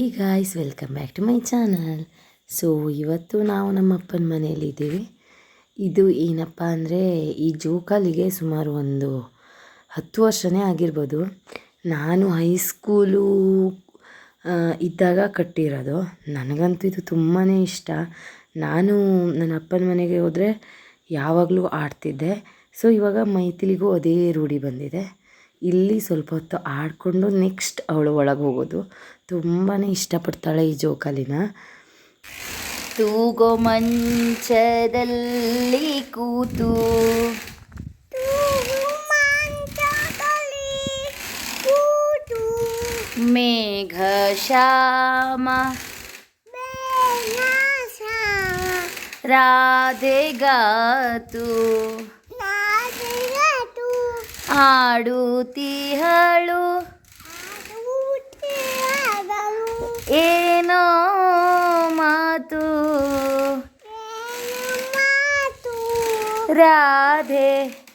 Hey guys welcome back to my channel so ಇವತ್ತು ನಾವು ನಮ್ಮ ಅಪ್ಪನ ಮನೆಯಲ್ಲಿದ್ದೀವಿ ಇದು ಏನಪ್ಪ ಅಂದರೆ, ಈ ಜೋಕಾಲಿಗೆ ಸುಮಾರು ಒಂದು ಹತ್ತು ವರ್ಷನೇ ಆಗಿರ್ಬೋದು. ನಾನು ಹೈಸ್ಕೂಲು ಇದ್ದಾಗ ಕಟ್ಟಿರೋದು. ನನಗಂತೂ ಇದು ತುಂಬಾ ಇಷ್ಟ. ನಾನು ನನ್ನ ಅಪ್ಪನ ಮನೆಗೆ ಹೋದರೆ ಯಾವಾಗಲೂ ಆಡ್ತಿದ್ದೆ. ಸೊ ಇವಾಗ ಮೈತಿಲಿಗೂ ಅದೇ ರೂಢಿ ಬಂದಿದೆ. ಇಲ್ಲಿ ಸ್ವಲ್ಪ ಹೊತ್ತು ಆಡಿಕೊಂಡು ನೆಕ್ಸ್ಟ್ ಅವಳು ಒಳಗೆ ಹೋಗೋದು. ತುಂಬಾ ಇಷ್ಟಪಡ್ತಾಳೆ ಈ ಜೋಕಾಲಿನ. ತೂಗೋ ಮಂಚದಲ್ಲಿ ಕೂತು. ಮೇಘ ಶ್ಯಾಮ. ರಾಧೆಗಾತು ಆಡುತ್ತೀಹಳು ಏನೋ ಮಾತು. ರಾಧೆ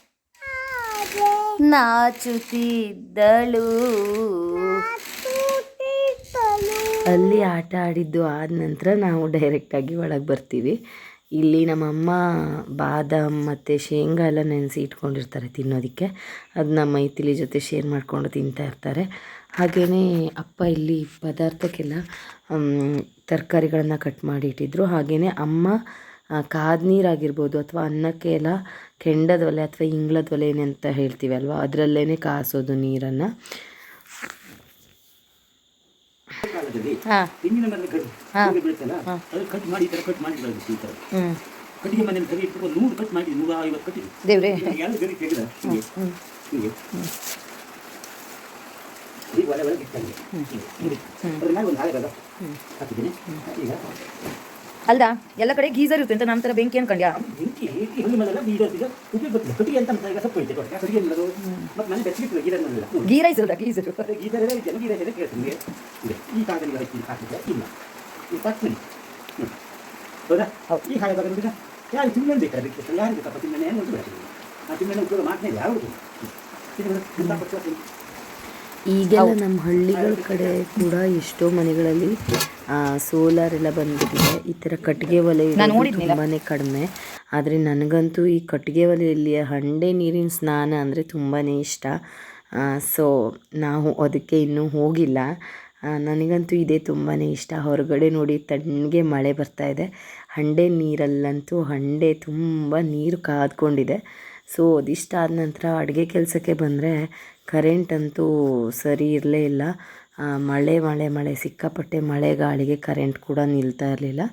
ನಾಚುತ್ತಿದ್ದಳು. ಅಲ್ಲಿ ಆಟ ಆಡಿದ್ದು ಆದ ನಂತರ ನಾವು ಡೈರೆಕ್ಟಾಗಿ ಒಳಗೆ ಬರ್ತೀವಿ. ಇಲ್ಲಿ ನಮ್ಮಮ್ಮ ಬಾದಾಮ್ ಮತ್ತು ಶೇಂಗಾ ಎಲ್ಲ ನೆನೆಸಿ ಇಟ್ಕೊಂಡಿರ್ತಾರೆ ತಿನ್ನೋದಕ್ಕೆ. ಅದನ್ನ ಮೈತಿಲಿ ಜೊತೆ ಶೇರ್ ಮಾಡಿಕೊಂಡು ತಿಂತಾ ಇರ್ತಾರೆ. ಹಾಗೆಯೇ ಅಪ್ಪ ಇಲ್ಲಿ ಪದಾರ್ಥಕ್ಕೆಲ್ಲ ತರಕಾರಿಗಳನ್ನು ಕಟ್ ಮಾಡಿ ಇಟ್ಟಿದ್ರು. ಹಾಗೆಯೇ ಅಮ್ಮ ಕಾದ ನೀರಾಗಿರ್ಬೋದು ಅಥವಾ ಅನ್ನಕ್ಕೆ ಎಲ್ಲ ಕೆಂಡದ ಒಲೆ ಅಥವಾ ಇಂಗ್ಳದ ಒಲೆ ಏನಂತ ಹೇಳ್ತೀವಲ್ವ ಅದರಲ್ಲೇ ಕಾಸೋದು ನೀರನ್ನು. ಕಾಲದಲ್ಲಿ ತೆಂಗಿನ ಮರದ. ಹೀಗೆ ಬೀಳುತ್ತಲ್ಲ ಅದು ಕಟ್ ಮಾಡಿ ಈ ಥರ ಕಟ್ ಮಾಡಿ ಬೆಳೆದಿತ್ತು ಈ ಥರ. ಕಟ್ಟಿಗೆ ಮನೆಯಲ್ಲಿ ಗರಿ ಇಟ್ಟು ಒಂದು ನೂರು ಕಟ್ ಮಾಡಿ ನೂರ ಐವತ್ತು ಕಟ್ಟಿದೆ ಎರಡು ಗರಿ ತೆಗೆದ? ಹೀಗೆ. ಹೀಗೆ. ಈಗ ಒಲೆ ಒಳಗೆ ಒಂದು ಹಾಕಿದ್ದೀನಿ. ಈಗ ಅಲ್ದಾ? ಎಲ್ಲ ಕಡೆ ಗೀಸರ್ ಇರುತ್ತೆ ಅಂತ ನಮ್ಮ ಥರ ಬೆಂಕಿ ಅನ್ಕೊಂಡ್ಯಾ? ಬೆಂಕಿ ಈಗ ಈಗ ಈಗ. ಗೀ ರೈಸ್ ಅಲ್ಲ ಗೀಸರ್ ಹೌದಾ? ಈ ಹಾಳೆ ಬಗ್ಗೆ ನೋಡಿದ ಯಾರು ತಿಮ್ಮನೆ ಬೇಕಾ ಅದಕ್ಕೆ? ಯಾರು ಬೇಕಪ್ಪ ತಿಮ್ಮನೆ ಏನು ಬಿಡ್ತೀನಿ ಆ ತಿಮ್ಮನೆ ಉಪಯೋಗ ಮಾಡ್ತಾ ಯಾರು ಇದು ನೋಡಿ, ಎಂತ ಪಕ್ಷ ಈಗೆಲ್ಲ ನಮ್ಮ ಹಳ್ಳಿಗಳ ಕಡೆ ಕೂಡ ಎಷ್ಟೋ ಮನೆಗಳಲ್ಲಿ ಸೋಲಾರ್ ಎಲ್ಲ ಬಂದ್ಬಿಟ್ಟಿದೆ. ಈ ಥರ ಕಟ್ಟಿಗೆ ಒಲೆ ತುಂಬಾ ಕಡಿಮೆ. ಆದರೆ ನನಗಂತೂ ಈ ಕಟ್ಟಿಗೆ ಒಲೆಯಲ್ಲಿ ಹಂಡೆ ನೀರಿನ ಸ್ನಾನ ಅಂದರೆ ತುಂಬಾ ಇಷ್ಟ. ಸೊ ನಾವು ಅದಕ್ಕೆ ಇನ್ನೂ ಹೋಗಿಲ್ಲ. ನನಗಂತೂ ಇದೇ ತುಂಬಾ ಇಷ್ಟ. ಹೊರಗಡೆ ನೋಡಿ ತಣ್ಣಗೆ ಮಳೆ ಬರ್ತಾ ಇದೆ. ಹಂಡೆ ನೀರಲ್ಲಂತೂ ಹಂಡೆ ತುಂಬ ನೀರು ಕಾದ್ಕೊಂಡಿದೆ. ಸೊ ಅದಿಷ್ಟ ಆದ ನಂತರ ಅಡುಗೆ ಕೆಲಸಕ್ಕೆ ಬಂದರೆ ಕರೆಂಟ್ ಅಂತೂ ಸರಿ ಇರಲೇ ಇಲ್ಲ. ಮಳೆ ಮಳೆ ಮಳೆ, ಸಿಕ್ಕಾಪಟ್ಟೆ ಮಳೆ ಗಾಳಿಗೆ ಕರೆಂಟ್ ಕೂಡ ನಿಲ್ತಾ ಇರಲಿಲ್ಲ.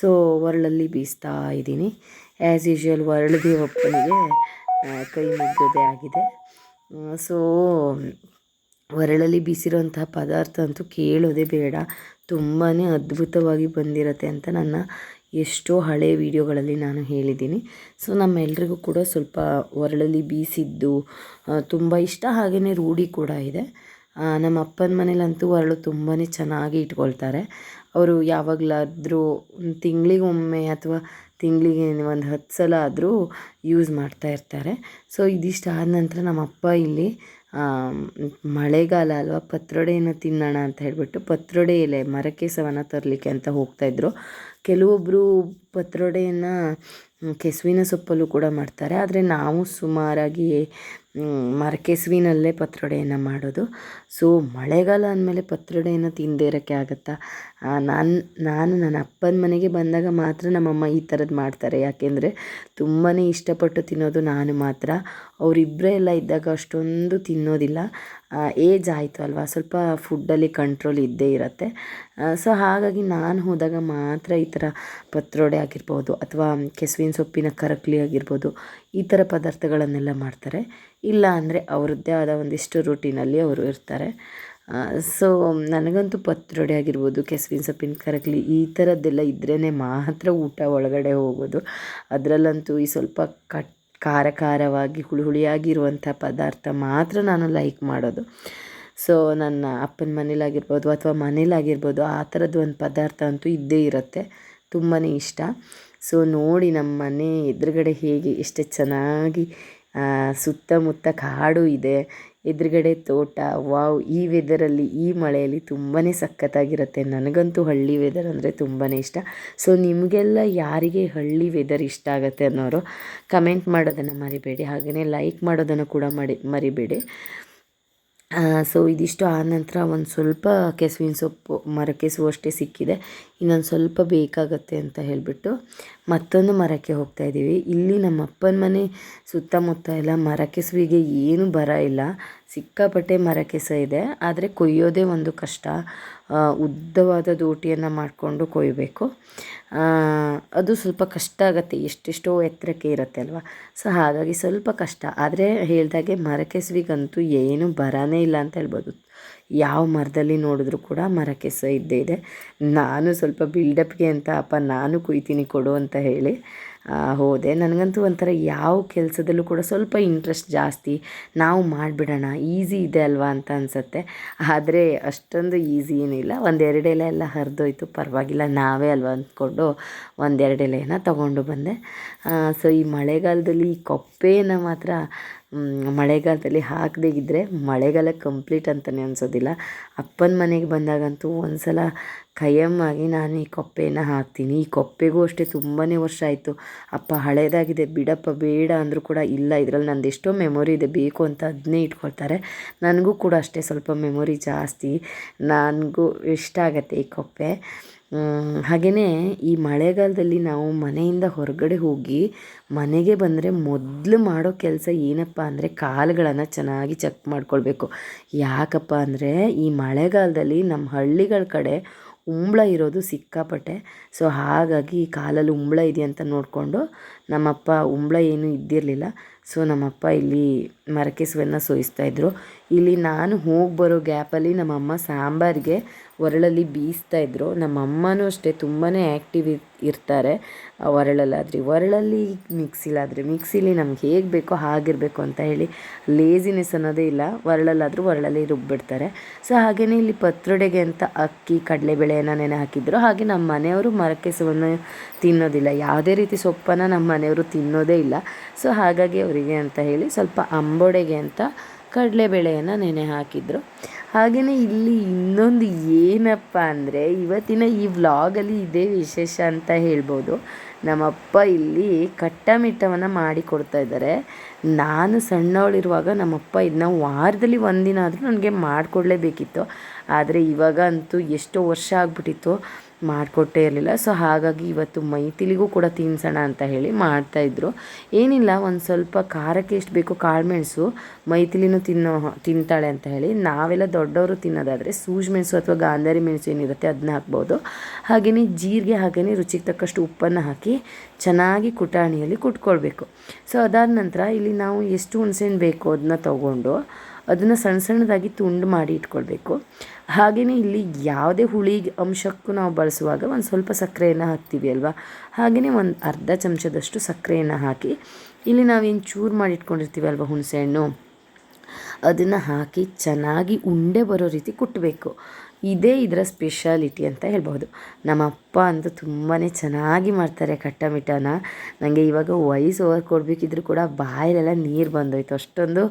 ಸೊ ಒರಳಲ್ಲಿ ಬೀಸ್ತಾ ಇದ್ದೀನಿ. ಆ್ಯಸ್ ಯೂಶ್ವಲ್ ಒರಳದಿ ಒಪ್ಪನಿಗೆ ಕೈ ಮುಗ್ಗೋದೇ ಆಗಿದೆ. ಸೊ ಒರಳಲ್ಲಿ ಬೀಸಿರೋಂಥ ಪದಾರ್ಥ ಅಂತೂ ಕೇಳೋದೇ ಬೇಡ. ತುಂಬಾ ಅದ್ಭುತವಾಗಿ ಬಂದಿರತ್ತೆ ಅಂತ ನನ್ನ ಎಷ್ಟೋ ಹಳೆ ವಿಡಿಯೋಗಳಲ್ಲಿ ನಾನು ಹೇಳಿದ್ದೀನಿ. ಸೊ, ನಮ್ಮೆಲ್ರಿಗೂ ಕೂಡ ಸ್ವಲ್ಪ ಒರಳಲ್ಲಿ ಬೀಸಿದ್ದು ತುಂಬ ಇಷ್ಟ ಹಾಗೆಯೇ ರೂಢಿ ಕೂಡ ಇದೆ. ನಮ್ಮ ಅಪ್ಪನ ಮನೇಲಂತೂ ಒರಳು ತುಂಬಾ ಚೆನ್ನಾಗಿ ಇಟ್ಕೊಳ್ತಾರೆ. ಅವರು ಯಾವಾಗಲಾದರೂ ತಿಂಗಳಿಗೊಮ್ಮೆ ಅಥವಾ ತಿಂಗಳಿಗೆ ಒಂದು ಹತ್ತು ಸಲ ಆದರೂ ಯೂಸ್ ಮಾಡ್ತಾ ಇರ್ತಾರೆ. ಸೊ, ಇದಿಷ್ಟ ಆದ ನಂತರ ನಮ್ಮ ಅಪ್ಪ ಇಲ್ಲಿ ಮಳೆಗಾಲ ಅಲ್ವಾ? ಪತ್ರೊಡೆಯನ್ನು ತಿನ್ನೋಣ ಅಂತ ಹೇಳಿಬಿಟ್ಟು ಪತ್ರೊಡೆ ಎಲೆ, ಮರಕೆಸವನ್ನು ತರಲಿಕ್ಕೆ ಅಂತ ಹೋಗ್ತಾಯಿದ್ರು ಕೆಲವೊಬ್ಬರು ಪತ್ರೊಡೆಯನ್ನು ಕೆಸುವಿನ ಸೊಪ್ಪಲ್ಲೂ ಕೂಡ ಮಾಡ್ತಾರೆ. ಆದರೆ ನಾವು ಸುಮಾರಾಗಿ ಮರಕೆಸುವಿನಲ್ಲೇ ಪತ್ರೊಡೆಯನ್ನು ಮಾಡೋದು. ಸೊ ಮಳೆಗಾಲ ಅಂದಮೇಲೆ ಪತ್ರೊಡೆಯನ್ನು ತಿಂದೇ ಇರೋಕ್ಕೆ ಆಗುತ್ತಾ? ನಾನು ನಾನು ನನ್ನ ಅಪ್ಪನ ಮನೆಗೆ ಬಂದಾಗ ಮಾತ್ರ ನಮ್ಮಮ್ಮ ಈ ಥರದ್ದು ಮಾಡ್ತಾರೆ. ಯಾಕೆಂದರೆ ತುಂಬಾ ಇಷ್ಟಪಟ್ಟು ತಿನ್ನೋದು ನಾನು ಮಾತ್ರ. ಅವರಿಬ್ಬರೇ ಎಲ್ಲ ಇದ್ದಾಗ ಅಷ್ಟೊಂದು ತಿನ್ನೋದಿಲ್ಲ. ಏಜ್ ಆಯಿತು ಅಲ್ವಾ? ಸ್ವಲ್ಪ ಫುಡ್ಡಲ್ಲಿ ಕಂಟ್ರೋಲ್ ಇದ್ದೇ ಇರುತ್ತೆ. ಸೊ ಹಾಗಾಗಿ ನಾನು ಹೋದಾಗ ಮಾತ್ರ ಈ ಥರ ಪತ್ರೊಡೆ ಆಗಿರ್ಬೋದು, ಅಥವಾ ಕೆಸುವಿನ ಸೊಪ್ಪಿನ ಕರಕ್ಲಿ ಆಗಿರ್ಬೋದು ಈ ಥರ ಪದಾರ್ಥಗಳನ್ನೆಲ್ಲ ಮಾಡ್ತಾರೆ. ಇಲ್ಲ ಅಂದರೆ ಅವರದ್ದೇ ಆದ ಒಂದಿಷ್ಟು ರೂಟೀನಲ್ಲಿ ಅವರು ಇರ್ತಾರೆ. ಸೊ ನನಗಂತೂ ಪತ್ರೊಡೆ ಆಗಿರ್ಬೋದು, ಕೆಸುವಿನ, ಸೊಪ್ಪಿನ ಕರಗ್ಲಿ ಈ ಥರದ್ದೆಲ್ಲ ಇದ್ರೇ ಮಾತ್ರ ಊಟ ಒಳಗಡೆ ಹೋಗೋದು. ಅದರಲ್ಲಂತೂ ಈ ಸ್ವಲ್ಪ ಕಟ್ ಖಾರ ಖಾರವಾಗಿ ಹುಳಿ ಹುಳಿಯಾಗಿರುವಂಥ ಪದಾರ್ಥ ಮಾತ್ರ ನಾನು ಲೈಕ್ ಮಾಡೋದು. ಸೊ ನನ್ನ ಅಪ್ಪನ ಮನೇಲಾಗಿರ್ಬೋದು ಅಥವಾ ಮನೇಲಾಗಿರ್ಬೋದು, ಆ ಥರದ್ದು ಒಂದು ಪದಾರ್ಥ ಅಂತೂ ಇದ್ದೇ ಇರುತ್ತೆ. ತುಂಬಾ ಇಷ್ಟ. ಸೊ ನೋಡಿ ನಮ್ಮ ಮನೆ ಎದುರುಗಡೆ ಹೇಗೆ ಎಷ್ಟು ಚೆನ್ನಾಗಿ ಸುತ್ತಮುತ್ತ ಕಾಡು ಇದೆ. ಎದುರುಗಡೆ ತೋಟ, ವಾವ್, ಈ ವೆದರಲ್ಲಿ ಈ ಮಳೆಯಲ್ಲಿ ತುಂಬಾ ಸಖತ್ತಾಗಿರುತ್ತೆ. ನನಗಂತೂ ಹಳ್ಳಿ ವೆದರ್ ಅಂದರೆ ತುಂಬಾ ಇಷ್ಟ. ಸೊ ನಿಮಗೆಲ್ಲ ಯಾರಿಗೆ ಹಳ್ಳಿ ವೆದರ್ ಇಷ್ಟ ಆಗುತ್ತೆ ಅನ್ನೋರು ಕಮೆಂಟ್ ಮಾಡೋದನ್ನು ಮರಿಬೇಡಿ. ಹಾಗೆಯೇ ಲೈಕ್ ಮಾಡೋದನ್ನು ಕೂಡ ಮಾಡಿ ಮರಿಬೇಡಿ. ಸೊ ಇದಿಷ್ಟು ಆನಂತರ ಒಂದು ಸ್ವಲ್ಪ ಕೆಸುವಿನ ಸೊಪ್ಪು ಮರಕೆಸುವಷ್ಟೇ ಸಿಕ್ಕಿದೆ. ಇನ್ನೊಂದು ಸ್ವಲ್ಪ ಬೇಕಾಗತ್ತೆ ಅಂತ ಹೇಳಿಬಿಟ್ಟು ಮತ್ತೊಂದು ಮರಕ್ಕೆ ಹೋಗ್ತಾ ಇದ್ದೀವಿ. ಇಲ್ಲಿ ನಮ್ಮ ಅಪ್ಪನ ಮನೆ, ಸುತ್ತಮುತ್ತ ಎಲ್ಲ ಮರ ಕೆಸುವಿಗೆ ಏನು ಬರ ಇಲ್ಲ. ಸಿಕ್ಕಾಪಟ್ಟೆ ಮರ ಕೆಸ ಇದೆ. ಆದರೆ ಕೊಯ್ಯೋದೇ ಒಂದು ಕಷ್ಟ. ಉದ್ದವಾದ ದೋಟಿಯನ್ನು ಮಾಡಿಕೊಂಡು ಕೊಯ್ಯಬೇಕು ಅದು ಸ್ವಲ್ಪ ಕಷ್ಟ ಆಗುತ್ತೆ. ಎಷ್ಟೆಷ್ಟೋ ಎತ್ತರಕ್ಕೆ ಇರುತ್ತೆ ಅಲ್ವಾ? ಸೊ, ಹಾಗಾಗಿ ಸ್ವಲ್ಪ ಕಷ್ಟ. ಆದರೆ ಹೇಳ್ದಾಗೆ ಮರಕೆಸುವಿಗಂತೂ ಏನು ಬರನೇ ಇಲ್ಲ ಅಂತ ಹೇಳ್ಬೋದು. ಯಾವ ಮರದಲ್ಲಿ ನೋಡಿದ್ರು ಕೂಡ ಮರಕೆಸ ಇದ್ದೇ ಇದೆ. ನಾನು ಸ್ವಲ್ಪ ಬಿಲ್ಡಪ್ಗೆ ಅಂತ ಅಪ್ಪ ನಾನು ಕುಯ್ತೀನಿ ಕೊಡು ಅಂತ ಹೇಳಿ ಹೋದೆ. ನನಗಂತೂ ಒಂಥರ ಯಾವ ಕೆಲಸದಲ್ಲೂ ಕೂಡ ಸ್ವಲ್ಪ ಇಂಟ್ರೆಸ್ಟ್ ಜಾಸ್ತಿ. ನಾವು ಮಾಡಿಬಿಡೋಣ ಈಸಿ ಇದೆ ಅಲ್ವಾ ಅಂತ ಅನಿಸುತ್ತೆ. ಆದರೆ ಅಷ್ಟೊಂದು ಈಸಿ ಏನಿಲ್ಲ. ಒಂದೆರಡು ಎಲೆ ಎಲ್ಲ ಹರಿದೋಯ್ತು. ಪರವಾಗಿಲ್ಲ, ನಾವೇ ಅಲ್ವಾ ಅಂದ್ಕೊಂಡು ಒಂದೆರಡು ತೊಗೊಂಡು ಬಂದೆ. ಸೊ ಈ ಮಳೆಗಾಲದಲ್ಲಿ ಈ ಮಾತ್ರ ಮಳೆಗಾಲದಲ್ಲಿ ಹಾಕದೇ ಇದ್ದರೆ ಮಳೆಗಾಲ ಕಂಪ್ಲೀಟ್ ಅಂತಲೇ ಅನಿಸೋದಿಲ್ಲ. ಅಪ್ಪನ ಮನೆಗೆ ಬಂದಾಗಂತೂ ಒಂದು ಸಲ ಖಾಯಮ್ಮಾಗಿ ನಾನು ಈ ಕೊಪ್ಪೆನ ಹಾಕ್ತೀನಿ. ಈ ಕೊಪ್ಪೆಗೂ ಅಷ್ಟೇ ತುಂಬಾ ವರ್ಷ ಆಯಿತು. ಅಪ್ಪ ಹಳೇದಾಗಿದೆ, ಬಿಡಪ್ಪ ಬೇಡ ಅಂದರೂ ಕೂಡ ಇಲ್ಲ. ಇದರಲ್ಲಿ ನಂದು ಎಷ್ಟೋ ಮೆಮೊರಿ ಇದೆ, ಬೇಕು ಅಂತ ಅದನ್ನೇ ಇಟ್ಕೊಳ್ತಾರೆ. ನನಗೂ ಕೂಡ ಅಷ್ಟೇ ಸ್ವಲ್ಪ ಮೆಮೊರಿ ಜಾಸ್ತಿ. ನನಗೂ ಇಷ್ಟ ಆಗುತ್ತೆ ಈ ಕೊಪ್ಪೆ. ಹಾಗೆಯೇ ಈ ಮಳೆಗಾಲದಲ್ಲಿ ನಾವು ಮನೆಯಿಂದ ಹೊರಗಡೆ ಹೋಗಿ ಮನೆಗೆ ಬಂದರೆ ಮೊದಲು ಮಾಡೋ ಕೆಲಸ ಏನಪ್ಪ ಅಂದರೆ ಕಾಲುಗಳನ್ನು ಚೆನ್ನಾಗಿ ಚೆಕ್ ಮಾಡ್ಕೊಳ್ಬೇಕು. ಯಾಕಪ್ಪ ಅಂದರೆ ಈ ಮಳೆಗಾಲದಲ್ಲಿ ನಮ್ಮ ಹಳ್ಳಿಗಳ ಕಡೆ ಉಂಬಳ ಇರೋದು ಸಿಕ್ಕಾಪಟ್ಟೆ. ಸೊ, ಹಾಗಾಗಿ ಕಾಲಲ್ಲಿ ಉಂಬಳ ಇದೆಯಂತ ನೋಡಿಕೊಂಡು ನಮ್ಮಪ್ಪ ಉಂಬಳ ಏನೂ ಇದ್ದಿರಲಿಲ್ಲ. ಸೊ, ನಮ್ಮಪ್ಪ ಇಲ್ಲಿ ಮರಕೆಸುವನ್ನು ಇದ್ದರು ಇಲ್ಲಿ ನಾನು ಹೋಗಿ ಬರೋ ಗ್ಯಾಪಲ್ಲಿ ನಮ್ಮಮ್ಮ ಸಾಂಬಾರಿಗೆ ಒರಳಲ್ಲಿ ಬೀಸ್ತಾ ಇದ್ದರು ನಮ್ಮ ಅಮ್ಮನೂ ಅಷ್ಟೇ ತುಂಬಾ ಆ್ಯಕ್ಟಿವ್ ಇರ್ತಾರೆ ಒರಳಲ್ಲಾದ್ರಿ. ಒರಳಲ್ಲಿ ಮಿಕ್ಸಿಲಾದರೆ ಮಿಕ್ಸಿಲಿ ನಮ್ಗೆ ಹೇಗೆ ಬೇಕೋ ಹಾಗಿರಬೇಕು ಅಂತ ಹೇಳಿ ಲೇಸಿನೆಸ್ ಅನ್ನೋದೇ ಇಲ್ಲ. ಒರಳಲ್ಲಾದರೂ ಒರಳಲ್ಲಿ ರುಬ್ಬಿಡ್ತಾರೆ. ಸೊ ಹಾಗೆಯೇ ಇಲ್ಲಿ ಪತ್ರೊಡೆಗೆ ಅಂತ ಅಕ್ಕಿ, ಕಡಲೆಬೇಳೆಯನ್ನು ನೆನೆ ಹಾಕಿದ್ರು ಹಾಗೆ ನಮ್ಮ ಮನೆಯವರು ಮರಕ್ಕೆ ಮರಕೆಸವನ್ನು ತಿನ್ನೋದಿಲ್ಲ. ಯಾವುದೇ ರೀತಿ ಸೊಪ್ಪನ್ನು ನಮ್ಮ ಮನೆಯವರು ತಿನ್ನೋದೇ ಇಲ್ಲ. ಸೊ ಹಾಗಾಗಿ ಅವರಿಗೆ ಅಂತ ಹೇಳಿ ಸ್ವಲ್ಪ ಅಂಬೊಡೆಗೆ ಅಂತ ಕಡಲೆಬೇಳೆಯನ್ನು ನೆನೆ ಹಾಕಿದ್ರು ಹಾಗೆಯೇ ಇಲ್ಲಿ ಇನ್ನೊಂದು ಏನಪ್ಪ ಅಂದರೆ ಇವತ್ತಿನ ಈ ವ್ಲಾಗಲ್ಲಿ ಇದೇ ವಿಶೇಷ ಅಂತ ಹೇಳ್ಬೋದು. ನಮ್ಮಪ್ಪ ಇಲ್ಲಿ ಕಟ್ಟಮಿಟ್ಟವನ್ನು ಮಾಡಿ ಕೊಡ್ತಾ ಇದ್ದಾರೆ. ನಾನು ಸಣ್ಣವಳಿರುವಾಗ ನಮ್ಮಪ್ಪ ಇದನ್ನ ವಾರದಲ್ಲಿ ಒಂದಿನ ಆದರೂ ನನಗೆ ಮಾಡಿಕೊಡ್ಲೇಬೇಕಿತ್ತು. ಆದರೆ ಇವಾಗ ಅಂತೂ ಎಷ್ಟೋ ವರ್ಷ ಆಗಿಬಿಟ್ಟಿತ್ತು. ಮಾಡಿಕೊಟ್ಟೇ ಇರಲಿಲ್ಲ. ಸೊ ಹಾಗಾಗಿ ಇವತ್ತು ಮೈತಿಲಿಗೂ ಕೂಡ ತಿನ್ಸೋಣ ಅಂತ ಹೇಳಿ ಮಾಡ್ತಾಯಿದ್ರು ಏನಿಲ್ಲ, ಒಂದು ಸ್ವಲ್ಪ ಖಾರಕ್ಕೆ ಎಷ್ಟು ಬೇಕೋ ಕಾಳುಮೆಣಸು ಮೈತಿಲಿನೂ ತಿನ್ನೋ ತಿಂತಾಳೆ ಅಂತ ಹೇಳಿ ನಾವೆಲ್ಲ ದೊಡ್ಡವರು ತಿನ್ನೋದಾದರೆ ಸೂಜಿ ಮೆಣಸು ಅಥವಾ ಗಾಂಧಾರಿ ಮೆಣಸು ಏನಿರುತ್ತೆ ಅದನ್ನ ಹಾಕ್ಬೋದು. ಹಾಗೆಯೇ ಜೀರಿಗೆ ಹಾಗೆಯೇ ರುಚಿಗೆ ತಕ್ಕಷ್ಟು ಉಪ್ಪನ್ನು ಹಾಕಿ ಚೆನ್ನಾಗಿ ಕುಟಾಣಿಯಲ್ಲಿ ಕುಟ್ಕೊಳ್ಬೇಕು. ಸೊ ಅದಾದ ನಂತರ ಇಲ್ಲಿ ನಾವು ಎಷ್ಟು ಹುಣಸೆಹಣ್ಣು ಬೇಕೋ ಅದನ್ನ ತೊಗೊಂಡು ಅದನ್ನು ಸಣ್ಣ ಸಣ್ಣದಾಗಿ ತುಂಡು ಮಾಡಿ ಇಟ್ಕೊಳ್ಬೇಕು. ಹಾಗೆಯೇ ಇಲ್ಲಿ ಯಾವುದೇ ಹುಳಿ ಅಂಶಕ್ಕೂ ನಾವು ಬಳಸುವಾಗ ಒಂದು ಸ್ವಲ್ಪ ಸಕ್ಕರೆಯನ್ನು ಹಾಕ್ತೀವಿ ಅಲ್ವಾ? ಹಾಗೆಯೇ ಒಂದು ಅರ್ಧ ಚಮಚದಷ್ಟು ಸಕ್ಕರೆಯನ್ನು ಹಾಕಿ, ಇಲ್ಲಿ ನಾವೇನು ಚೂರು ಮಾಡಿ ಅಲ್ವಾ ಹುಣಸೆಹಣ್ಣು? ಅದನ್ನು ಹಾಕಿ ಚೆನ್ನಾಗಿ ಉಂಡೆ ಬರೋ ರೀತಿ ಕುಟ್ಟಬೇಕು ಇದೇ ಇದರ ಸ್ಪೆಷಾಲಿಟಿ ಅಂತ ಹೇಳ್ಬೋದು ನಮ್ಮ ಅಪ್ಪ ಅಂತೂ ತುಂಬಾ ಚೆನ್ನಾಗಿ ಮಾಡ್ತಾರೆ ಕಟ್ಟಮಿಠನ ನನಗೆ ಇವಾಗ ವಯಸ್ಸು ಓವರ್ ಕೊಡಬೇಕಿದ್ರು ಕೂಡ ಬಾಯಲ್ಲೆಲ್ಲ ನೀರು ಬಂದೋಯ್ತು. ಅಷ್ಟೊಂದು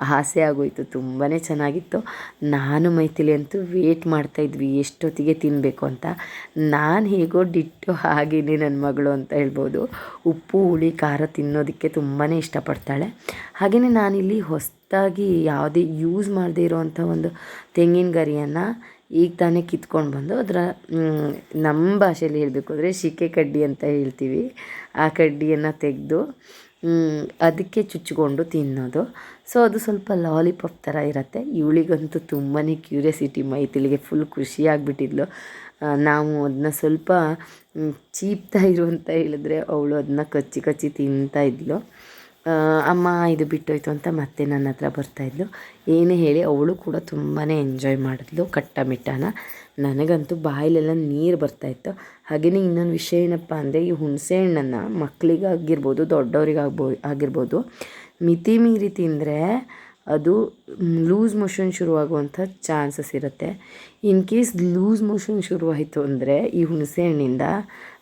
ಆಸೆ ಆಗೋಯ್ತು. ತುಂಬಾ ಚೆನ್ನಾಗಿತ್ತು. ನಾನು ಮೈಥಿಲಿ ಅಂತೂ ವೇಟ್ ಮಾಡ್ತಾಯಿದ್ವಿ ಎಷ್ಟೊತ್ತಿಗೆ ತಿನ್ನಬೇಕು ಅಂತ. ನಾನು ಹೇಗೋ ಡಿಟ್ಟು ಹಾಗೇನೆ ನನ್ನ ಮಗಳು ಅಂತ ಹೇಳ್ಬೋದು ಉಪ್ಪು, ಹುಳಿ, ಖಾರ ತಿನ್ನೋದಕ್ಕೆ ತುಂಬಾ ಇಷ್ಟಪಡ್ತಾಳೆ. ಹಾಗೆಯೇ ನಾನಿಲ್ಲಿ ಹೊಸದಾಗಿ ಯಾವುದೇ ಯೂಸ್ ಮಾಡದೇ ಇರೋವಂಥ ಒಂದು ತೆಂಗಿನ ಗರಿಯನ್ನು ಈಗ ತಾನೇ ಕಿತ್ಕೊಂಡು ಬಂದು ಅದರ ನಮ್ಮ ಭಾಷೆಯಲ್ಲಿ ಹೇಳಬೇಕು ಅಂದರೆ ಶಿಕೆ ಕಡ್ಡಿ ಅಂತ ಹೇಳ್ತೀವಿ. ಆ ಕಡ್ಡಿಯನ್ನು ತೆಗೆದು ಅದಕ್ಕೆ ಚುಚ್ಚಿಕೊಂಡು ತಿನ್ನೋದು. ಸೊ ಅದು ಸ್ವಲ್ಪ ಲಾಲಿಪಾಪ್ ಥರ ಇರುತ್ತೆ. ಇವಳಿಗಂತೂ ತುಂಬಾ ಕ್ಯೂರಿಯಾಸಿಟಿ ಮೈತಿಲಿಗೆ ಫುಲ್ ಖುಷಿಯಾಗ್ಬಿಟ್ಟಿದ್ಲು ನಾವು ಅದನ್ನ ಸ್ವಲ್ಪ ಚೀಪ್ತಾ ಇರು ಅಂತ ಹೇಳಿದ್ರೆ ಅವಳು ಅದನ್ನ ಕಚ್ಚಿ ಕಚ್ಚಿ ತಿಂತಾ ಇದ್ಲು. ಅಮ್ಮ ಇದು ಬಿಟ್ಟೋಯ್ತು ಅಂತ ಮತ್ತೆ ನನ್ನ ಹತ್ರ ಬರ್ತಾಯಿದ್ಲು ಏನೇ ಹೇಳಿ ಅವಳು ಕೂಡ ತುಂಬಾ ಎಂಜಾಯ್ ಮಾಡಿದ್ಲು ಕಟ್ಟ ಮಿಟ್ಟನ ನನಗಂತೂ ಬಾಯಿಲೆಲ್ಲ ನೀರು ಬರ್ತಾಯಿತ್ತು ಹಾಗೆಯೇ ಇನ್ನೊಂದು ವಿಷಯ ಏನಪ್ಪ ಅಂದರೆ ಈ ಹುಣಸೆ ಹಣ್ಣನ್ನು ಮಕ್ಕಳಿಗಾಗಿರ್ಬೋದು ದೊಡ್ಡವರಿಗಾಗ್ಬೋ, ಆಗಿರ್ಬೋದು, ಮಿತಿ ಮೀರಿ ತಿಂದರೆ ಅದು ಲೂಸ್ ಮೋಷನ್ ಶುರುವಾಗುವಂಥ ಚಾನ್ಸಸ್ ಇರುತ್ತೆ. ಇನ್ ಕೇಸ್ ಲೂಸ್ ಮೋಷನ್ ಶುರುವಾಯಿತು ಅಂದರೆ ಈ ಹುಣಸೆ ಹಣ್ಣಿಂದ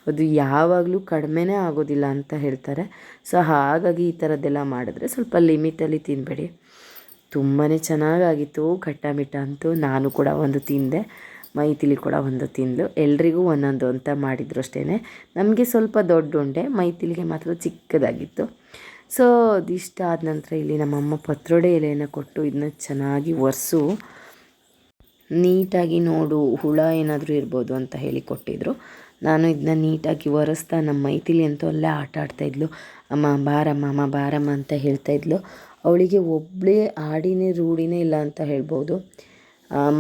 ಅದು ಯಾವಾಗಲೂ ಕಡಿಮೆನೇ ಆಗೋದಿಲ್ಲ ಅಂತ ಹೇಳ್ತಾರೆ. ಸೊ ಹಾಗಾಗಿ ಈ ಥರದ್ದೆಲ್ಲ ಮಾಡಿದ್ರೆ ಸ್ವಲ್ಪ ಲಿಮಿಟಲ್ಲಿ ತಿನ್ನಬೇಡಿ ತುಂಬಾ ಚೆನ್ನಾಗಾಗಿತ್ತು ಖಟ್ಟ ಮಿಟ್ಟ ಅಂತೂ ನಾನು ಕೂಡ ಒಂದು ತಿಂದೆ ಮೈತಿಲಿ ಕೂಡ ಒಂದು ತಿಂದು ಎಲ್ರಿಗೂ ಒಂದೊಂದು ಅಂತ ಮಾಡಿದ್ರು ಅಷ್ಟೇ ನಮಗೆ ಸ್ವಲ್ಪ ದೊಡ್ಡ ಉಂಡೆ ಮೈತಿಲಿಗೆ ಮಾತ್ರ ಚಿಕ್ಕದಾಗಿತ್ತು. ಸೊ ಅದಿಷ್ಟ ಆದ ನಂತರ ಇಲ್ಲಿ ನಮ್ಮಮ್ಮ ಪತ್ರೊಡೆ ಎಲೆಯನ್ನು ಕೊಟ್ಟು ಇದನ್ನ ಚೆನ್ನಾಗಿ ಒರೆಸು. ನೀಟಾಗಿ ನೋಡು, ಹುಳ ಏನಾದರೂ ಇರ್ಬೋದು ಅಂತ ಹೇಳಿ ಕೊಟ್ಟಿದ್ರು. ನಾನು ಇದನ್ನ ನೀಟಾಗಿ ಒರೆಸ್ತಾ ನಮ್ಮ ಮೈತಿಲಿ ಅಂತ ಅಲ್ಲೇ ಆಟ ಆಡ್ತಾಯಿದ್ಲು ಅಮ್ಮ, ಬಾರಮ್ಮ ಅಮ್ಮ, ಬಾರಮ್ಮ ಅಂತ ಹೇಳ್ತಾಯಿದ್ಲು ಅವಳಿಗೆ ಒಬ್ಬಳೇ ಆಡಿನೇ ರೂಢಿನೇ ಇಲ್ಲ ಅಂತ ಹೇಳ್ಬೋದು.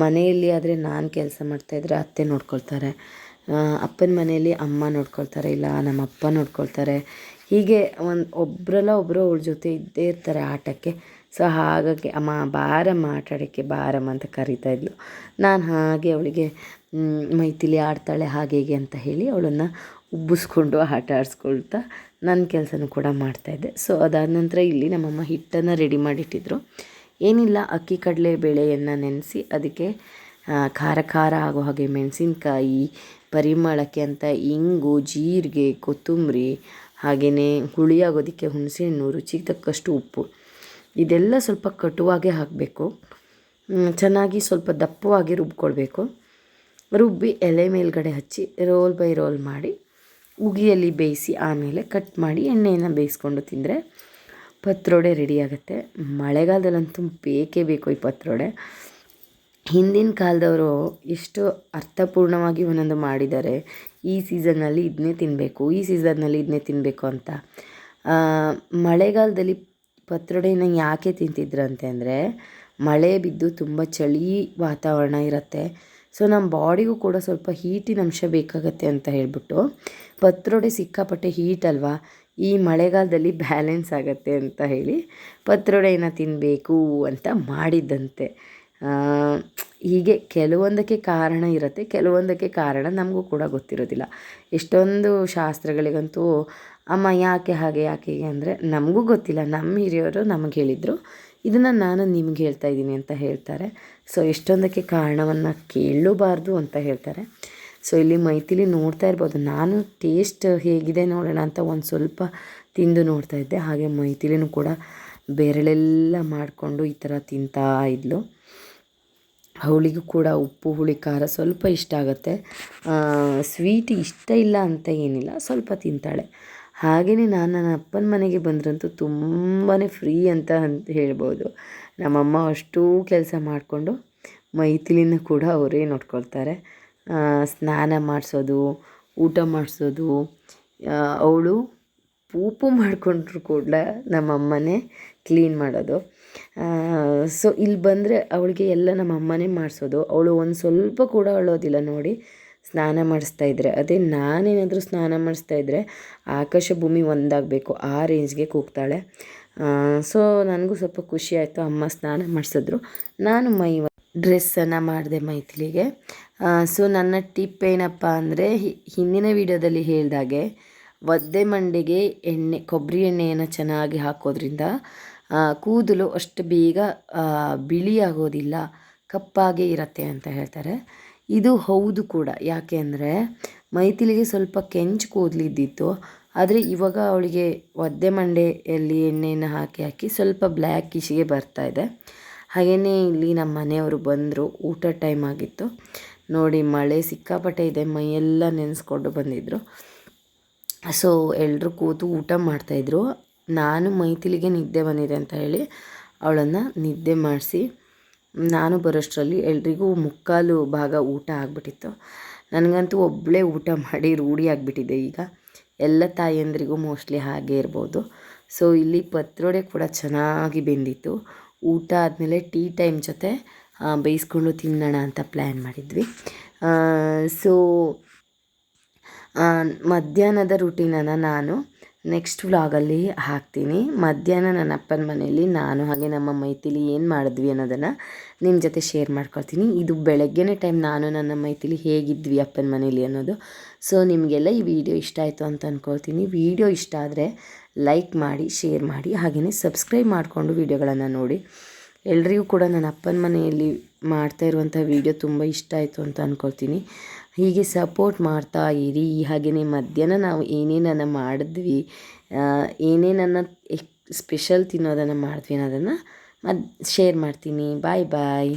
ಮನೆಯಲ್ಲಿ ಆದರೆ ನಾನು ಕೆಲಸ ಮಾಡ್ತಾಯಿದ್ರೆ ಅತ್ತೆ ನೋಡ್ಕೊಳ್ತಾರೆ. ಅಪ್ಪನ ಮನೆಯಲ್ಲಿ ಅಮ್ಮ ನೋಡ್ಕೊಳ್ತಾರೆ, ಇಲ್ಲ ನಮ್ಮ ಅಪ್ಪ ನೋಡ್ಕೊಳ್ತಾರೆ. ಹೀಗೆ ಒಂದು ಒಬ್ಬರಲ್ಲ ಒಬ್ಬರು ಅವಳ ಜೊತೆ ಇದ್ದೇ ಇರ್ತಾರೆ ಆಟಕ್ಕೆ. ಸೊ, ಹಾಗಾಗಿ ಅಮ್ಮ, ಬಾರಮ್ಮ ಆಟಾಡೋಕ್ಕೆ ಬಾರಮ್ಮ ಅಂತ ಕರಿತಾ ಇದ್ಲು. ನಾನು ಹಾಗೆ ಅವಳಿಗೆ ಮೈಥಿಲಿ ಆಡ್ತಾಳೆ ಹಾಗೆ ಹೀಗೆ ಅಂತ ಹೇಳಿ ಅವಳನ್ನು ಉಬ್ಬಿಸ್ಕೊಂಡು ಆಟ ಆಡಿಸ್ಕೊಳ್ತಾ ನನ್ನ ಕೆಲಸನೂ ಕೂಡ ಮಾಡ್ತಾಯಿದ್ದೆ ಸೊ ಅದಾದ ನಂತರ ಇಲ್ಲಿ ನಮ್ಮಮ್ಮ ಹಿಟ್ಟನ್ನು ರೆಡಿ ಮಾಡಿಟ್ಟಿದ್ರು. ಏನಿಲ್ಲ, ಅಕ್ಕಿ ಕಡಲೆ ಬೇಳೆಯನ್ನು ನೆನೆಸಿ ಅದಕ್ಕೆ ಖಾರ ಖಾರ ಆಗೋ ಹಾಗೆ ಮೆಣಸಿನ್ಕಾಯಿ, ಪರಿಮಳಕ್ಕೆ ಅಂತ ಇಂಗು, ಜೀರಿಗೆ, ಕೊತ್ತಂಬರಿ ಹಾಗೆಯೇ ಹುಳಿಯಾಗೋದಕ್ಕೆ ಹುಣಸೆಹಣ್ಣು, ರುಚಿಗೆ ತಕ್ಕಷ್ಟು ಉಪ್ಪು. ಇದೆಲ್ಲ ಸ್ವಲ್ಪ ಕಟುವಾಗೆ ಹಾಕಬೇಕು. ಚೆನ್ನಾಗಿ ಸ್ವಲ್ಪ ದಪ್ಪವಾಗಿ ರುಬ್ಕೊಳ್ಬೇಕು. ರುಬ್ಬಿ ಎಲೆ ಮೇಲ್ಗಡೆ ಹಚ್ಚಿ ರೋಲ್ ಬೈ ರೋಲ್ ಮಾಡಿ ಉಗಿಯಲ್ಲಿ ಬೇಯಿಸಿ ಆಮೇಲೆ ಕಟ್ ಮಾಡಿ ಎಣ್ಣೆಯನ್ನು ಬೇಯಿಸ್ಕೊಂಡು ತಿಂದರೆ ಪತ್ರೊಡೆ ರೆಡಿಯಾಗುತ್ತೆ ಮಳೆಗಾಲದಲ್ಲಂತೂ ಬೇಕೇ ಬೇಕು ಈ ಪತ್ರೊಡೆ. ಹಿಂದಿನ ಕಾಲದವರು ಎಷ್ಟು ಅರ್ಥಪೂರ್ಣವಾಗಿ ಒಂದೊಂದು ಮಾಡಿದ್ದಾರೆ. ಈ ಸೀಸನ್ನಲ್ಲಿ ಇದನ್ನೇ ತಿನ್ನಬೇಕು ಈ ಸೀಸನ್ನಲ್ಲಿ ಇದನ್ನೇ ತಿನ್ನಬೇಕು ಅಂತ. ಮಳೆಗಾಲದಲ್ಲಿ ಪತ್ರೊಡೆನ ಯಾಕೆ ತಿಂತಿದ್ರಂತೆ ಅಂದರೆ ಮಳೆ ಬಿದ್ದು ತುಂಬ ಚಳಿ ವಾತಾವರಣ ಇರುತ್ತೆ. ಸೊ ನಮ್ಮ ಬಾಡಿಗೂ ಕೂಡ ಸ್ವಲ್ಪ ಹೀಟಿನ ಅಂಶ ಬೇಕಾಗತ್ತೆ ಅಂತ ಹೇಳ್ಬಿಟ್ಟು ಪತ್ರೊಡೆ ಸಿಕ್ಕಾಪಟ್ಟೆ ಹೀಟ್ ಅಲ್ವಾ? ಈ ಮಳೆಗಾಲದಲ್ಲಿ ಬ್ಯಾಲೆನ್ಸ್ ಆಗತ್ತೆ ಅಂತ ಹೇಳಿ ಪತ್ರೊಡೆಯನ್ನು ತಿನ್ನಬೇಕು ಅಂತ ಮಾಡಿದ್ದಂತೆ. ಹೀಗೆ ಕೆಲವೊಂದಕ್ಕೆ ಕಾರಣ ಇರುತ್ತೆ, ಕೆಲವೊಂದಕ್ಕೆ ಕಾರಣ ನಮಗೂ ಕೂಡ ಗೊತ್ತಿರೋದಿಲ್ಲ. ಎಷ್ಟೊಂದು ಶಾಸ್ತ್ರಗಳಿಗಂತೂ, ಅಮ್ಮ ಯಾಕೆ ಹಾಗೆ, ಯಾಕೆ ಹೀಗೆ? ಅಂದರೆ ನಮಗೂ ಗೊತ್ತಿಲ್ಲ. ನಮ್ಮ ಹಿರಿಯವರು ನಮಗೆ ಹೇಳಿದರು. ಇದನ್ನು ನಾನು ನಿಮ್ಗೆ ಹೇಳ್ತಾ ಇದ್ದೀನಿ ಅಂತ ಹೇಳ್ತಾರೆ. ಸೊ ಎಷ್ಟೊಂದಕ್ಕೆ ಕಾರಣವನ್ನು ಕೇಳಲೂಬಾರ್ದು ಅಂತ ಹೇಳ್ತಾರೆ. ಸೊ ಇಲ್ಲಿ ಮೈತಿಲಿ ನೋಡ್ತಾ ಇರ್ಬೋದು. ನಾನು ಟೇಸ್ಟ್ ಹೇಗಿದೆ ನೋಡೋಣ ಅಂತ ಒಂದು ಸ್ವಲ್ಪ ತಿಂದು ನೋಡ್ತಾ ಇದ್ದೆ. ಹಾಗೆ ಮೈತಿಲಿನೂ ಕೂಡ ಬೆರಳೆಲ್ಲ ಮಾಡಿಕೊಂಡು ಈ ಥರ ತಿಂತಾ ಇದ್ಲು. ಅವಳಿಗೂ ಕೂಡ ಉಪ್ಪು, ಹುಳಿ, ಖಾರ ಸ್ವಲ್ಪ ಇಷ್ಟ ಆಗುತ್ತೆ. ಸ್ವೀಟ್ ಇಷ್ಟ ಇಲ್ಲ ಅಂತ ಏನಿಲ್ಲ. ಸ್ವಲ್ಪ ತಿಂತಾಳೆ. ಹಾಗೆಯೇ ನಾನು ನನ್ನ ಅಪ್ಪನ ಮನೆಗೆ ಬಂದ್ರಂತೂ ತುಂಬಾ ಫ್ರೀ ಅಂತ ಅಂತ ಹೇಳ್ಬೋದು. ನಮ್ಮಮ್ಮ ಅಷ್ಟೂ ಕೆಲಸ ಮಾಡಿಕೊಂಡು ಮೈಥಿಲಿನ ಕೂಡ ಅವರೇ ನೋಡ್ಕೊಳ್ತಾರೆ. ಸ್ನಾನ ಮಾಡಿಸೋದು, ಊಟ ಮಾಡಿಸೋದು ಅವಳು ಪೂಪು ಮಾಡಿಕೊಂಡ್ರು ಕೂಡ ನಮ್ಮಮ್ಮನೇ ಕ್ಲೀನ್ ಮಾಡೋದು. ಸೊ ಇಲ್ಲಿ ಬಂದರೆ ಅವಳಿಗೆ ಎಲ್ಲ ನಮ್ಮಮ್ಮನೇ ಮಾಡಿಸೋದು. ಅವಳು ಒಂದು ಸ್ವಲ್ಪ ಕೂಡ ಅಳೋದಿಲ್ಲ ನೋಡಿ. ಸ್ನಾನ ಮಾಡಿಸ್ತಾ ಇದ್ದರೆ ಅದೇ ನಾನೇನಾದರೂ ಸ್ನಾನ ಮಾಡಿಸ್ತಾ ಇದ್ದರೆ ಆಕಾಶ ಭೂಮಿ ಒಂದಾಗಬೇಕು, ಆ ರೇಂಜ್ಗೆ ಕೂಗ್ತಾಳೆ. ಸೊ ನನಗೂ ಸ್ವಲ್ಪ ಖುಷಿ ಆಯಿತು, ಅಮ್ಮ ಸ್ನಾನ ಮಾಡಿಸಿದ್ರು. ನಾನು ಮೈ ಡ್ರೆಸ್ಸನ್ನು ಮಾಡಿದೆ ಮೈಥಿಲಿಗೆ. ಸೊ ನನ್ನ ಟಿಪ್ ಏನಪ್ಪ ಅಂದರೆ ಹಿಂದಿನ ವಿಡಿಯೋದಲ್ಲಿ ಹೇಳಿದಾಗೆ, ಒದ್ದೆ ಮಂಡಿಗೆ ಎಣ್ಣೆ, ಕೊಬ್ಬರಿ ಎಣ್ಣೆಯನ್ನು ಚೆನ್ನಾಗಿ ಹಾಕೋದ್ರಿಂದ ಕೂದಲು ಅಷ್ಟು ಬೇಗ ಬಿಳಿ ಆಗೋದಿಲ್ಲ, ಕಪ್ಪಾಗೇ ಇರತ್ತೆ ಅಂತ ಹೇಳ್ತಾರೆ. ಇದು ಹೌದು ಕೂಡ. ಯಾಕೆ ಅಂದರೆ ಮೈಥಿಲಿಗೆ ಸ್ವಲ್ಪ ಕೆಂಚು ಕೂದಲಿದ್ದಿತ್ತು. ಆದರೆ ಇವಾಗ ಅವಳಿಗೆ ಒದ್ದೆ ಮಂಡೆಯಲ್ಲಿ ಎಣ್ಣೆಯನ್ನು ಹಾಕಿ ಹಾಕಿ ಸ್ವಲ್ಪ ಬ್ಲ್ಯಾಕ್ ಇಶಿಗೆ ಬರ್ತಾ ಇದೆ. ಹಾಗೆಯೇ ಇಲ್ಲಿ ನಮ್ಮ ಮನೆಯವರು ಬಂದರು. ಊಟ ಟೈಮ್ ಆಗಿತ್ತು. ನೋಡಿ ಮಳೆ ಸಿಕ್ಕಾಪಟ್ಟೆ ಇದೆ. ಮೈಯೆಲ್ಲ ನೆನೆಸ್ಕೊಂಡು ಬಂದಿದ್ದರು ಸೊ ಎಲ್ಲರೂ ಕೂತು ಊಟ ಮಾಡ್ತಾಯಿದ್ರು ನಾನು ಮೈಥಿಲಿಗೆ ನಿದ್ದೆ ಬಂದಿದೆ ಅಂತ ಹೇಳಿ ಅವಳನ್ನು ನಿದ್ದೆ ಮಾಡಿಸಿ ನಾನು ಬರೋಷ್ಟರಲ್ಲಿ ಎಲ್ರಿಗೂ ಮುಕ್ಕಾಲು ಭಾಗ ಊಟ ಆಗಿಬಿಟ್ಟಿತ್ತು. ನನಗಂತೂ ಒಬ್ಬಳೇ ಊಟ ಮಾಡಿ ರೂಢಿ ಆಗಿಬಿಟ್ಟಿದೆ ಈಗ. ಎಲ್ಲ ತಾಯಂದ್ರಿಗೂ ಮೋಸ್ಟ್ಲಿ ಹಾಗೆ ಇರ್ಬೋದು. ಸೊ, ಇಲ್ಲಿ ಪತ್ರೊಡೆ ಕೂಡ ಚೆನ್ನಾಗಿ ಬೆಂದಿತ್ತು. ಊಟ ಆದಮೇಲೆ ಟೀ ಟೈಮ್ ಜೊತೆ ಬೇಯಿಸ್ಕೊಂಡು ತಿನ್ನೋಣ ಅಂತ ಪ್ಲ್ಯಾನ್ ಮಾಡಿದ್ವಿ. ಸೊ ಮಧ್ಯಾಹ್ನದ ರುಟೀನನ್ನು ನಾನು ನೆಕ್ಸ್ಟ್ ವ್ಲಾಗಲ್ಲಿ ಹಾಕ್ತೀನಿ. ಮಧ್ಯಾಹ್ನ ನನ್ನ ಅಪ್ಪನ ಮನೆಯಲ್ಲಿ ನಾನು ಹಾಗೆ ನಮ್ಮ ಮೈತಿಲಿ ಏನು ಮಾಡಿದ್ವಿ ಅನ್ನೋದನ್ನು ನಿಮ್ಮ ಜೊತೆ ಶೇರ್ ಮಾಡ್ಕೊಳ್ತೀನಿ. ಇದು ಬೆಳಗ್ಗೆನೇ ಟೈಮ್ ನಾನು ನನ್ನ ಮೈತಿಲಿ ಹೇಗಿದ್ವಿ ಅಪ್ಪನ ಮನೇಲಿ ಅನ್ನೋದು. ಸೊ ನಿಮಗೆಲ್ಲ ಈ ವಿಡಿಯೋ ಇಷ್ಟ ಆಯಿತು ಅಂತ ಅಂದ್ಕೊಳ್ತೀನಿ ವಿಡಿಯೋ ಇಷ್ಟ ಆದರೆ ಲೈಕ್ ಮಾಡಿ ಶೇರ್ ಮಾಡಿ ಹಾಗೆಯೇ ಸಬ್ಸ್ಕ್ರೈಬ್ ಮಾಡಿಕೊಂಡು ವಿಡಿಯೋಗಳನ್ನು ನೋಡಿ. ಎಲ್ರಿಗೂ ಕೂಡ ನನ್ನ ಅಪ್ಪನ ಮನೆಯಲ್ಲಿ ಮಾಡ್ತಾ ಇರುವಂಥ ವಿಡಿಯೋ ತುಂಬ ಇಷ್ಟ ಆಯಿತು ಅಂತ ಅಂದ್ಕೊಳ್ತೀನಿ ಹೀಗೆ ಸಪೋರ್ಟ್ ಮಾಡ್ತಾ ಇರಿ. ಹಾಗೆಯೇ ಮಧ್ಯಾಹ್ನ ನಾವು ಏನೇನನ್ನು ಮಾಡಿದ್ವಿ ಏನೇನನ್ನು ಸ್ಪೆಷಲ್ ತಿನ್ನೋದನ್ನು ಮಾಡಿದ್ವಿ ಅನ್ನೋದನ್ನು ಮತ್ತು ಶೇರ್ ಮಾಡ್ತೀನಿ. ಬಾಯ್ ಬಾಯ್